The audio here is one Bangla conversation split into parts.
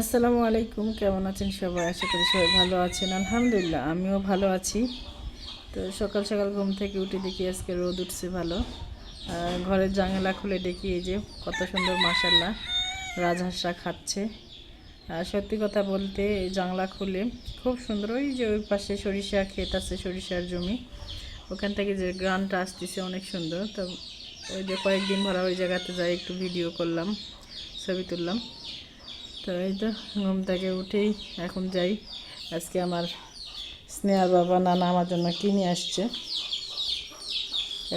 আসসালামু আলাইকুম, কেমন আছেন সবাই? আশা করি সবাই ভালো আছেন। আলহামদুলিল্লাহ, আমিও ভালো আছি। তো সকাল সকাল ঘুম থেকে উঠে দেখি আজকে রোদ উঠছে ভালো। ঘরের জানালা খুলে দেখি এই যে কত সুন্দর মাসাল্লাহ রাজহাঁসরা খাচ্ছে। আর সত্যি কথা বলতে এই জানলা খুলে খুব সুন্দর, ওই যে ওই পাশে সরিষা ক্ষেত আছে, সরিষার জমি। ওখান থেকে যে গ্রানটা আসতেছে অনেক সুন্দর। তো ওই যে কয়েকদিন ভরা ওই জায়গাতে যাই, একটু ভিডিও করলাম, ছবি তুললাম। তো এই তো ঘুম থেকে উঠেই এখন যাই। আজকে আমার স্নেহার বাবা, নানা আমার জন্য কিনে আসছে?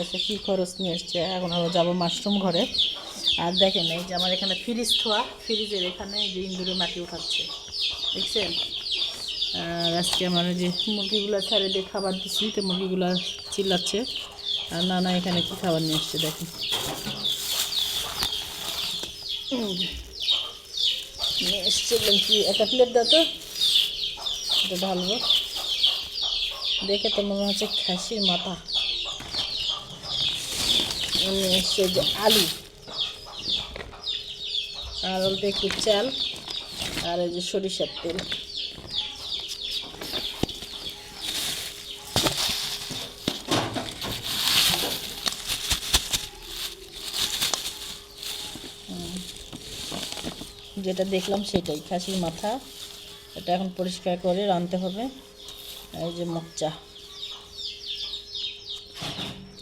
এসে কী খরচ নিয়ে আসছে? এখন আবার যাব মাশরুম ঘরে। আর দেখেন এই যে আমার এখানে ফ্রিজ থোয়া। ফ্রিজের এখানে এই যে ইন্দুরে মাটি উঠাচ্ছে। দেখছেন? আর আজকে আমার যে মুরগিগুলো ছাড়ে দিয়ে খাবার দিচ্ছি তো মুরগিগুলো চিল্লাচ্ছে। আর নানা এখানে কি খাবার নিয়ে আসছে দেখেন। নিয়ে কি? একটা প্লেট দাও তো। এটা ঢালবো দেখে তো মনে হচ্ছে খাসির মাথা। নিয়ে এসছে যে আলু। আর অল্প একটু চাল আর এই যে সরিষার তেল। যেটা দেখলাম সেটাই। খাসির মাথা, এটা এখন পরিষ্কার করে রাঁধতে হবে। এই যে মোচ্চা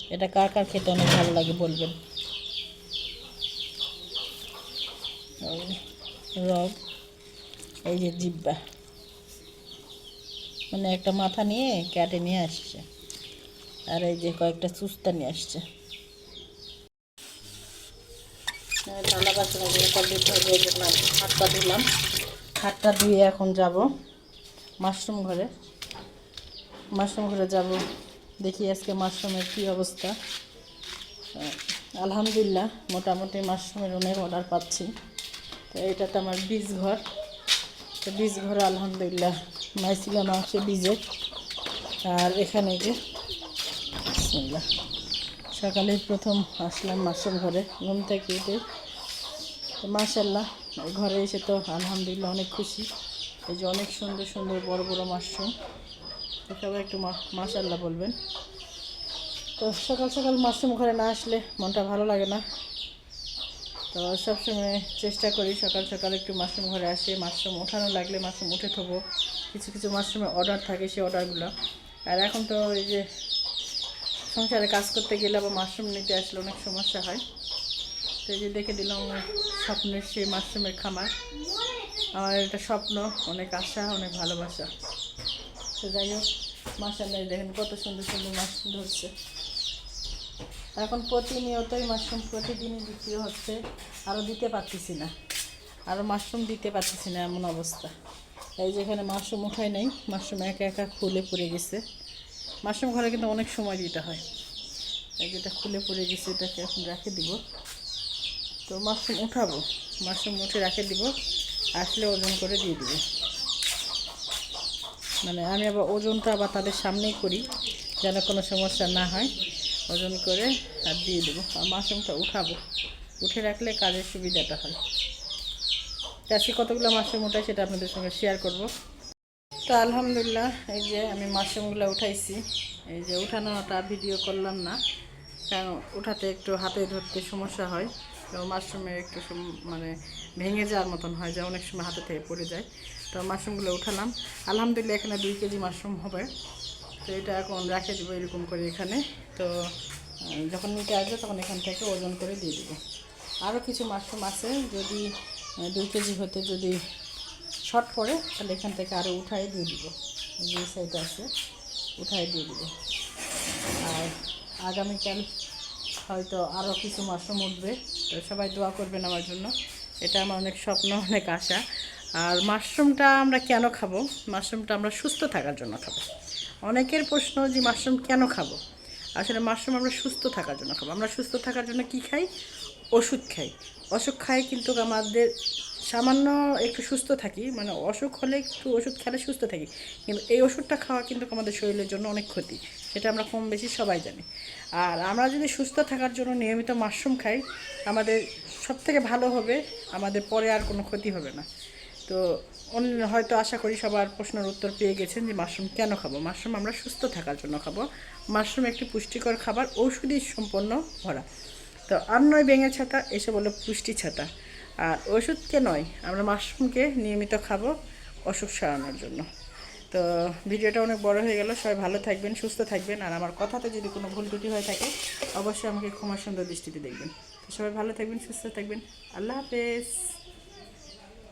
এটা কার কার খেতে অনেক ভালো লাগে বলবেন? রগ, এই যে জিব্বা। মানে একটা মাথা নিয়ে কেটে নিয়ে আসছে। আর এই যে কয়েকটা চুস্তা নিয়ে আসছে। ঠান্ডা বাসন এগুলো কমপ্লিট হাতটা ধুলাম। হাতটা ধুয়ে এখন যাব মাশরুম ঘরে। মাশরুম ঘরে যাব, দেখি আজকে মাশরুমের কী অবস্থা। আলহামদুলিল্লাহ, মোটামুটি মাশরুমের অনেক অর্ডার পাচ্ছি। তো এটা তো আমার বীজ ঘর। তো বীজ ঘরে, আলহামদুলিল্লাহ মাইছিলাম আসে বীজের। আর এখানে যে বিসমিল্লাহ। সকালে প্রথম আসলাম মাশরুম ঘরে, ঘুম থেকে উঠে তো মাশাল্লাহ ঘরে এসে তো আলহামদুলিল্লাহ অনেক খুশি। এই যে অনেক সুন্দর সুন্দর বড় বড় মাশরুম সবাই একটু মা- মাশাল্লাহ বলবেন। তো সকাল সকাল মাশরুম ঘরে না আসলে মনটা ভালো লাগে না। তো সবসময় চেষ্টা করি সকাল সকাল একটু মাশরুম ঘরে আসে, মাশরুম ওঠানো লাগলে মাশরুম উঠে থবো। কিছু কিছু মাশরুমের অর্ডার থাকে সেই অর্ডারগুলো। আর এখন তো এই যে সংসারে কাজ করতে গেলে আবার মাশরুম নিতে আসলে অনেক সমস্যা হয়। তো এই যে দেখে দিলাম, স্বপ্নের সেই মাশরুমের খামার। আমার এটা স্বপ্ন, অনেক আশা, অনেক ভালোবাসা। তো যাই হোক মাসাল্লাহ দেখেন কত সুন্দর সুন্দর মাশরুম ধরছে। এখন প্রতিনিয়তই মাশরুম প্রতিদিনই বিক্রি হচ্ছে আরও দিতে পারতেছি না। আরও মাশরুম দিতে পারতেছি না এমন অবস্থা। এই যেখানে মাশরুম উঠাই নাই, মাশরুম একা একা খুলে পড়ে গেছে। মাশরুম ঘরে কিন্তু অনেক সময় দিতে হয়। যেটা খুলে পড়ে গেছে, এটাকে এখন রেখে দিব। তো মাশরুম উঠাবো। মাশরুম উঠে রেখে দিব। আসলে ওজন করে দিয়ে দিব। মানে আমি আবার ওজনটা আবার তাদের সামনেই করি, যেন কোনো সমস্যা না হয়। ওজন করে আর দিয়ে দেবো। আর মাশরুমটা উঠাবো। উঠে রাখলে কাজের সুবিধাটা হয়। তো কতগুলো মাশরুম উঠাই সেটা আপনাদের সঙ্গে শেয়ার করব। তো আলহামদুলিল্লাহ, এই যে আমি মাশরুমগুলো উঠাইছি। এই যে উঠানোটা ভিডিও করলাম না, কারণ উঠাতে একটু হাতে ধরতে সমস্যা হয়। তো মাশরুমের একটু মানে ভেঙে যাওয়ার মতন হয়, যে অনেক সময় হাতে থেকে পড়ে যায়। তো মাশরুমগুলো উঠালাম। আলহামদুলিল্লাহ এখানে দুই কেজি মাশরুম হবে। তো এটা এখন রাখে দেবো এরকম করে এখানে। তো যখন নিতে আসবে তখন এখান থেকে ওজন করে দিয়ে দেবো। আরও কিছু মাশরুম আছে, যদি দুই কেজি হতে যদি শর্ট পড়ে তাহলে এখান থেকে আরও উঠাই দিয়ে দিব। যে সাইড আছে উঠাই দিয়ে দিব। আর আগামীকাল হয়তো আরও কিছু মাশরুম উঠবে। তো সবাই দোয়া করবেন আমার জন্য। এটা আমার অনেক স্বপ্ন, অনেক আশা। আর মাশরুমটা আমরা কেন খাব? মাশরুমটা আমরা সুস্থ থাকার জন্য খাব। অনেকের প্রশ্ন যে মাশরুম কেন খাব? আসলে মাশরুম আমরা সুস্থ থাকার জন্য খাব। আমরা সুস্থ থাকার জন্য কি খাই? ওষুধ খাই। অসুখ খাই কিন্তু আমাদের সামান্য একটু সুস্থ থাকি মানে অসুখ হলে একটু ওষুধ খেলে সুস্থ থাকি, কিন্তু এই ওষুধটা খাওয়া কিন্তু আমাদের শরীরের জন্য অনেক ক্ষতি, সেটা আমরা কম বেশি সবাই জানি। আর আমরা যদি সুস্থ থাকার জন্য নিয়মিত মাশরুম খাই, আমাদের সব থেকে ভালো হবে, আমাদের পরে আর কোনো ক্ষতি হবে না। তো অন্য হয়তো আশা করি সবার প্রশ্নের উত্তর পেয়ে গেছেন যে মাশরুম কেন খাব? মাশরুম আমরা সুস্থ থাকার জন্য খাব। মাশরুম একটি পুষ্টিকর খাবার, ঔষধি সম্পন্ন ভরা। তো আর নয় ব্যাঙের ছাতা, এসে বলে পুষ্টি ছাতা। আর ওষুধকে নয়, আমরা মাশরুমকে নিয়মিত খাব অসুখ সারানোর জন্য। তো ভিডিওটা অনেক বড় হয়ে গেল, সবাই ভালো থাকবেন, সুস্থ থাকবেন। আর আমার কথাতে যদি কোনো ভুল ত্রুটি হয়ে থাকে, অবশ্যই আমাকে ক্ষমা সুন্দর দৃষ্টিতে দেখবেন। তো সবাই ভালো থাকবেন, সুস্থ থাকবেন। আল্লাহ হাফেজ।